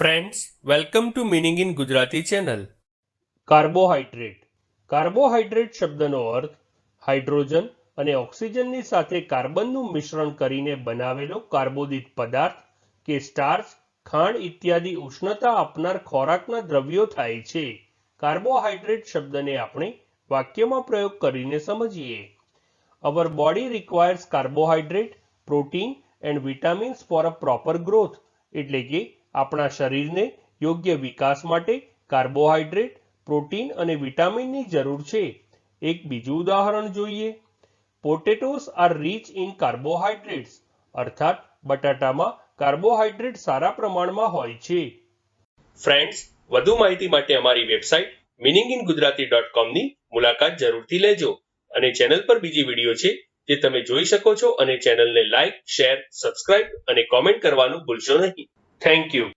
Friends welcome to meaning in Gujarati channel carbohydrate carbohydrate શબ્દનો અર્થ hydrogen અને ઓક્સિજનની સાથે કાર્બનનું મિશ્રણ કરીને બનાવેલો કાર્બોદિત પદાર્થ કે સ્ટાર્ચ ખાંડ ઇત્યાદિ ઉષ્ણતા આપનાર ખોરાકના દ્રવ્યો થાય છે. કાર્બોહાઈડ્રેટ શબ્દને આપણે વાક્યમાં પ્રયોગ કરીને સમજીએ. Our body requires carbohydrate protein and vitamins for a proper growth એટલે કે આપણા શરીરને યોગ્ય વિકાસ માટે કાર્બોહાઈડ્રેટ પ્રોટીન અને વિટામિનની જરૂર છે. એક બીજું ઉદાહરણ જોઈએ. Potatoes are rich in carbohydrates અર્થાત બટાટામાં કાર્બોહાઈડ્રેટ સારા પ્રમાણમાં હોય છે. ફ્રેન્ડ્સ, વધુ માહિતી માટે અમારી website meaning in Gujarati dot કોમની મુલાકાત જરૂરથી લેજો અને ચેનલ પર બીજી વીડિયો છે જે તમે જોઈ શકો છો અને ચેનલને લાઇક, શેર, સબસ્ક્રાઇબ અને કોમેન્ટ કરવાનું ભૂલશો નહીં. Thank you.